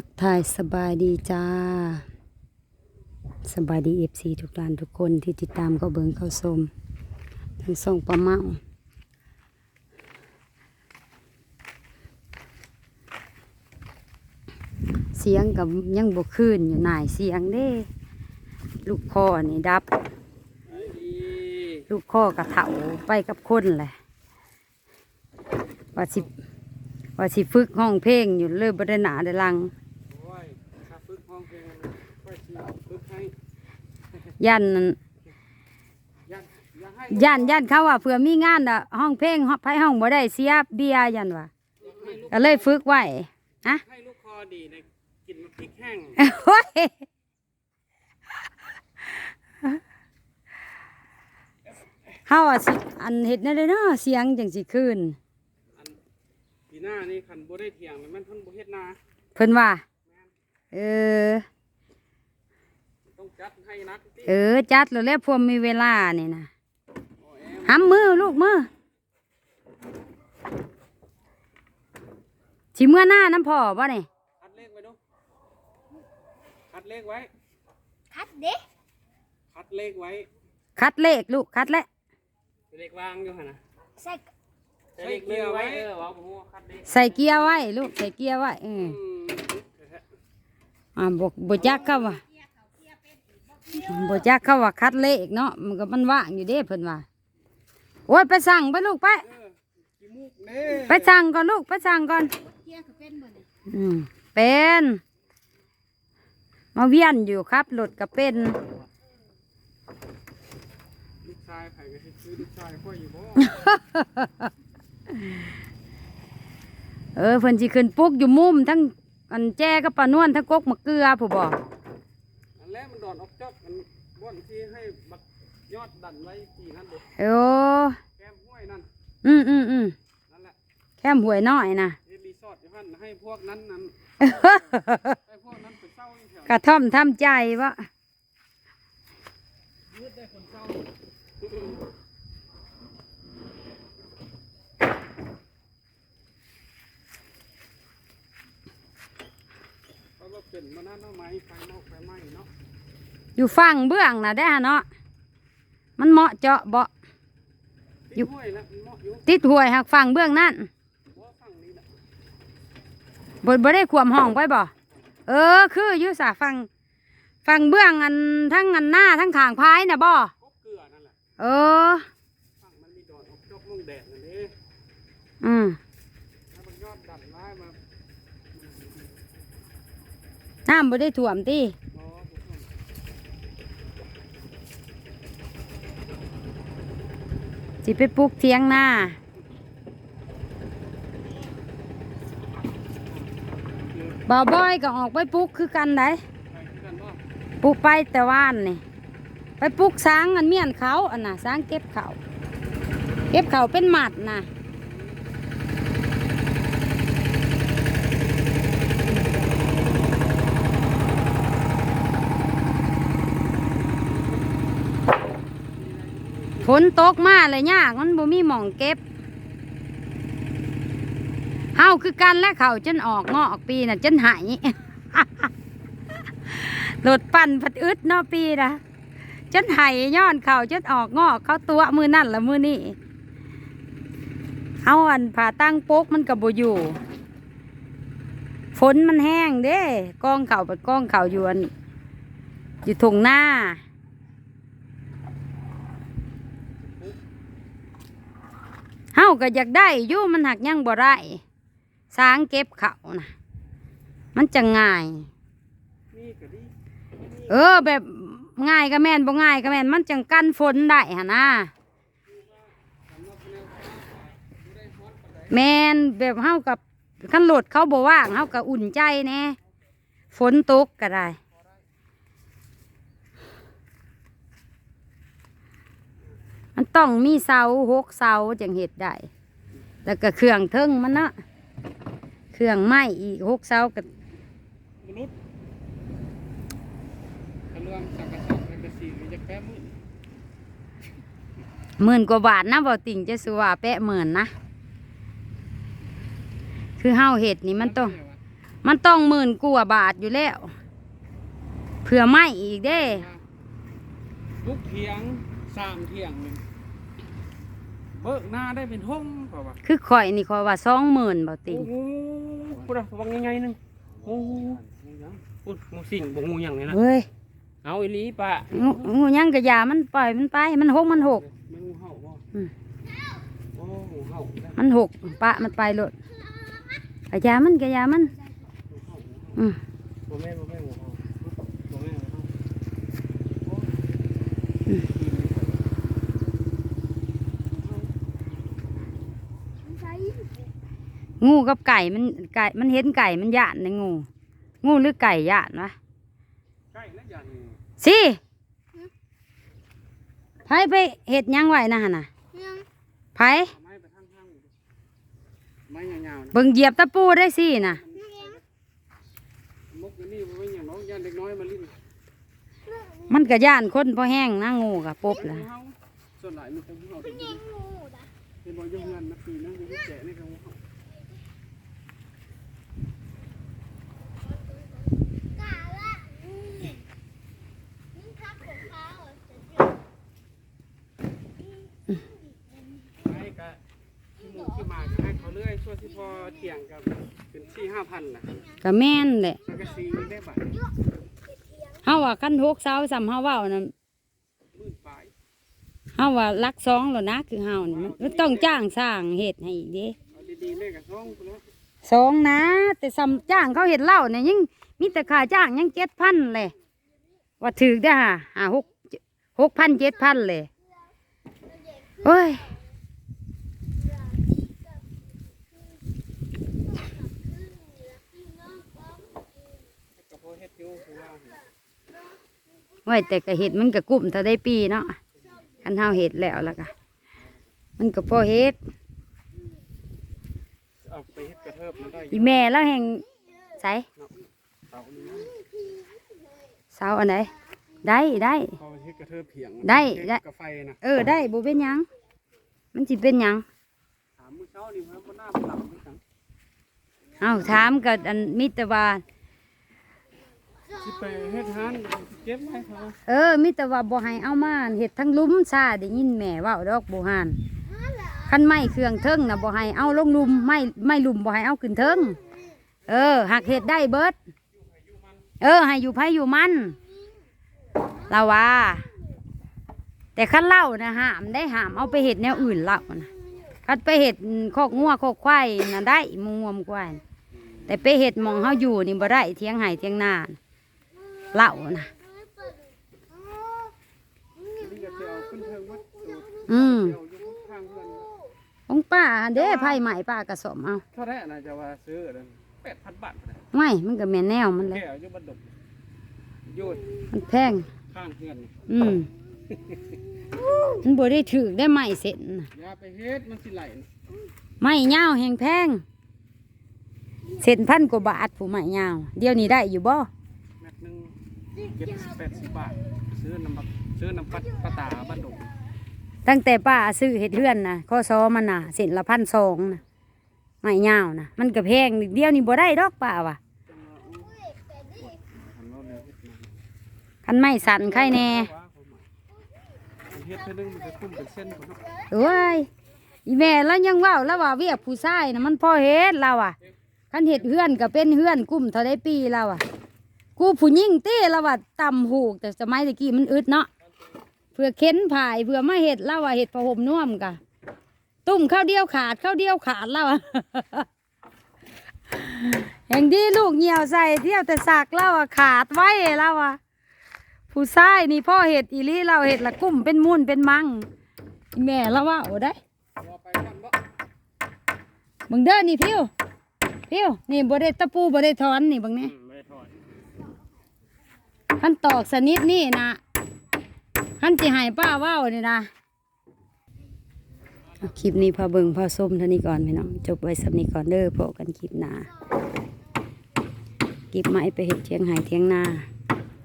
ทักทายสบายดีจ้า สบายดีเอฟซีทุกท่านทุกคนที่ติดตามก็เบิงเข้าชมทั้งส่งประเมาเสียงกับยังบกคืนอยู่หน่ายเสียงเด้ ลูกคอนี่ดับ ลูกคอกระเถาไปกับคนแหละว่าสิว่าสิฝึกห้องเพลงอยู่เลยบไดหนาได้ลัง โอ้ยถ้าฝึกห้องเพลงค่อยสิฝึกให้ ยันนั่นอยังยังให้ยันยันเขาว่าเผื่อมีงานอะห้องเพลงไพ่ห้องบ่ได้เสียเบียร์ยันว่าให้ลูกก็เลยฝึกไว้นะให้ลูกคอดีในกินมันพริกแห้งโอ้ยเฮาอะสิอันเฮ็ดนั่นเลยเนาะเสียงจังสิคืนอันปีหน้านี่คันบ่ได้เถียงเลยมันเพิ่นบ่เฮ็ดนาเพิ่นว่า เออต้อง จัดให้นักติเออ จัดแล้วแหล้วพวกมีเวลานี่นะโอ้แอมหำมือลูกมือสิเมื่อหน้าน้ำพ่อบ่นี่คัดเลขไว้ดูคัดเลขไว้ คัดเด้คัดเลขไว้ คัดเลขลูกคัดแล้วเลขวางอยู่หั่นน่ะใส่ใส่เลขเรือไว้เออว่าผมว่าคัดเลขใส่เกียร์ไว้ลูกใส่เกียร์ไว้เอออืม อ่าบกบจักเข้าว่า บจักเขาว่าคัดเลขเนาะมันก็มันว่างอยู่เด้เพิ่นว่าโอ้ยไปสั่งไปลูกไป ไปสั่งก่อนลูกไปสั่งก่อนเป็นบ่เนี่ยอืมเป็นมาเวียนอยู่ครับรถก็เป็นลูกชายไผก็สิซื้อลูกชายค่อยอยู่บ่เออเพิ่นสิขึ้นปลุกอยู่มุมทั้งอันแจ้กับปลานวลทั้งกกมะเกลือผู้บ อกอันแรกมันดอนออกจอกมันบ่อนที่ให้บักยอดดันไว้กี่นั่นเด้โอ้แก้มห้วยนั่นอืมอืมอืมนั่นแหละแค่หวยน้อยนะเฮ็ดรีสอร์ทอยู่หั่นให้พวกนั้นนั้นให้พวกนั้นไปเศร้าอยู่แถวกระท่อมทำใจวะมืดได้คนเศร้าเพราะว่าเป็นมานั่นเนาะไม้ไฟนอกไฟไหม้เนาะ อยู่ฝั่งเบื้องนะได้อเนาะมันเหมาะเจาะเบาะอยู่ติดห่วยหักฝั่งเบื้องนั่นบ่ฝั่งนี้แหละบบ่ได้ขวมห้องไปบ่เออ คืออยู่สาฝั่งฝั่งเบื้องอันทั้งอันหน้าทั้งขางพายนะบ่เกลือนั่นแหละเออฝั่งมันมีดอนออกจอกลงแดดนั่นเด้ อืม แล้วมันยอดดันไม้มา น้ำบ่ได้ถ่วมติ อ๋อบ่ท่วม สิไปปลูกเทียงหน้าบ่าวบอยก็ออกไปปลูกคือกันได้ไปคือกันปลูกไปแต่ว่านนี่ไปปลูกสางอันเมียนเขาอันน่ะสางเก็บเขาเก็บเขาเป็นหมัดน่ะ ฝนตกมาเลยยากมันบ่มีหม่องเก็บเฮาคือกันและเขาจนออกงอกปีน่ะจนหายหลดปั่นผัดอึดเนอปีนะจนไห้ย้อนเขาจนออกงอกเขาตัวมือนั่นละมือนี่เอาอันผ่าตั้งโป๊กมันกับบอยู่ ฝนมันแห้งเด้กองเขาไปกองเขาอยู่อันอยู่ทงหน้า เฮาก็อยากได้อยู่มันหักยังบ่ได้สร้างเก็บเขานะมันจะง่ายนี่ก็ดีเออแบบง่ายก็แม่นบ่ง่ายก็แม่นมันจังกันฝนได้หนนะแม่นแบบเฮากับคันโหลดเขาบ่ว่างเฮาก็อุ่นใจแน่ฝนตกก็ได้ มันต้องมีเสาหกเสาจังเฮ็ดได้แล้วก็เครื่องเทิงมันเนาะเครื่องไม้อีกหกเสาก็มนุษย์กระเรื่องสังกะสอบแล้วก็สีนี่จะแก้มืดหมื่นกว่าบาทนะบ่ติ่งจะสัวาแปะหมื่นนะ คือเฮาเห็ดนี่มันต้อง มันต้องหมื่นกว่าบาทอยู่แล้วเผื่อไม่อีกเด้ทุกเถียงสามเถียงหนึ่ง เบิกหน้าได้เป็นห้องเปล่าวะคือข่อยนี่ข่อยว่าสองหมื่นบ่ติโอ้โหพูดอะวังยังไงนึงโอ้โหพูดหมูสิ่งบ่งูหยังเลยนะเฮ้ยเอาอีหลีปะงูงูยังกะยามันปล่อยมันไปมันหกมันหกไม่งูเห่าบ่อืม โอ้งูเห่าได้มันหกปะมันไปโลดกะยามันกะยามัน อืมบ่แม่นบ่แม่นงูเห่าบ่แม่นงูเห่า งูกับไก่มันไก่มันเห็นไก่มันย่านในงู งูหรือไก่ย่านวะใกล้แล้วอย่างนี้สิไผไปเห็ดหยังไว้นะหั่นน่ะไผเอาไม้ไปทางทางไม้ยาวๆนะเบิ่งเหยียบตะปูได้สิน่ะมุกอันนี่บ่เป็นอย่างน้องย่านเด็กน้อยมาลิ้นมันก็ย่านคนพอแห้งนะงูกะปบล่ะงูเห่าส่วนหลายมันเป็นงูเห่าเป็นเป็นบ่อยงเงินนะปีนั้นอยู่ที่แกะนี่ก็งูเห่า ให้ก็ ที่หมูที่มาก็ให้เขาเลื่อยช่วยที่พอเถียงกับเป็นสี่ห้าพันนะก็แม่นแหละสังกะสีได้บาทเฮาว่าคันหกเสาสำเฮาเว้านั่นหมื่นปลายเฮาว่าลักสองแล้วนะคือเฮานี่มันมันต้องจ้างสร้างเฮ็ดให้อีกเด้เอาดีๆแม่กับท้องไปแล้วสองนะ แต่ซ้ำจ้างเขาเฮ็ดเหล้าเนี่ยยังมีแต่ค่าจ้างยัง7,000เลยว่าถึกได้อห่าหาหกหกพันเจ็ดพันเลยโอ้ย ก็พอเฮ็ดอยู่คือว่า ไว้แต่ก็เห็ดมันก็กลุ่มเท่าได้ปีเนาะคันเฮาเห็ดแล้วแล้วก็มันก็พอเฮ็ดเอาไปเฮ็ดกระเทิบมันได้อีแม่แล้วแห่งใสเตานี้เสาอันไหนได้ได้เขาเฮ็ดกระเทิบเพียงได้ได้กาแฟนะเออได้บ่เป็นหยังมันสิเป็นหยังถามมื้อเช้านี่มันบ่น่าบ่หลับเหมือนกันเอ้าถามก็อันมิตรว่า สิไปเฮ็ดหานเก็บไว้เขาเออมิตรว่าบ่ให้เอามาเฮ็ดทั้งหลุมซาได้ยินแม่เว้าดอกบ่หานคันไม้เครื่องเทิงน่ะบ่ให้เอาลงหลุมไม้ไม้หลุมบ่ให้เอาขึ้นเทิงเออหักเฮ็ดได้เบิด เออ ให้อยู่ไผอยู่มันเราว่า แต่คันเล่านะห้ามได้ห้ามเอาไปเห็ดแนวอื่นเล่านะคันไปเห็ดคอกงัวคอกควายน่ะได้หมูงวมควายแต่ไปเห็ดหมองเฮาอยู่นี่บ่ได้เทียงไห้เทียงนา เล่านะนี่ก็สิเอาขึ้นเทิงวัดสูตรอืมเอาอยู่ข้างเพื่อนของป้าหั่นเด้ไผ่ใหม่ป้ากระสมเอาเท่าไหร่น่ะจะว่าซื้อนั่น8,000บาทนะไม่มันก็แม่นแนวมันเลยแค่อยู่บัดดกอยู่มันแพงข้างเพื่อนนี่อืมมันบ่ได้ถือได้ไม้เสร็จน่ะอย่าไปเฮ็ดมันสิไหลนะไม้ยาวแหงแพงเส้นพันกว่าบาทผู้ไม้ยาวเดี๋ยวนี้ได้อยู่บ่แม็กหนึง เก็บ80บาท ซื้อน้ำบักซื้อน้ำปัดปลาตาบัดดกตั้งแต่ป้าซื้อเห็ดเฮือนนะข้อซอมันน่ะเส้นละพันสองนะไม้ยาวนะมันก็แพงนิดเดียวนี่บ่ได้ดอกป้าว่ะทำเราเลยเฮ็ดมาคันไม้สั่นไข่แน่ว่าเขามาอันเฮ็ดเท่านึงมันจะคุ้มเป็นเส้นพุ่นเนาะเอ้ยอีแม่แล้วยังเว่าแล้วว่าเวียกผู้ชายนะมันพอเฮ็ดเราอะคันเห็ดเฮือนก็เป็นเฮือนกุ้มเท่าได้ปีเราอะ กูผู้หญิงเต้เราว่าต่ำหูก แต่สมัยตะกี้มันอึดเนาะเพื่อเค้นผายเพื่อมาเห็ดเราว่าเห็ดประหมน่วมกะตุ่มข้าวเดียวขาดข้าวเดียวขาดเราอะอย่างดีลูกเหี่ยวใส่เที่ยวแต่สากเราอะขาดไว้เราอะผู้ชายนี่พ่อเห็ดอีลีเราเห็ดละกุ้มเป็นมูนเป็นมังแม่เราว่าโอ้ได้รอไปกันบ่มึงเด้อนี่พิวพิวนี่บ่ได้ตะปูบ่ได้ถอนนี่บังเนี้ ขั้นตอกสนิทนี่นะขั้นจีหายป้าว้าวนี่นะเอาคลิปนี้พาเบิงพาส้มเท่านี้ก่อนพี่น้องจบไว้สำนี้ก่อนเด้อพบกันคลิปหน้าคลิปไม้ไปเห็ดเทียงหายเทียงนา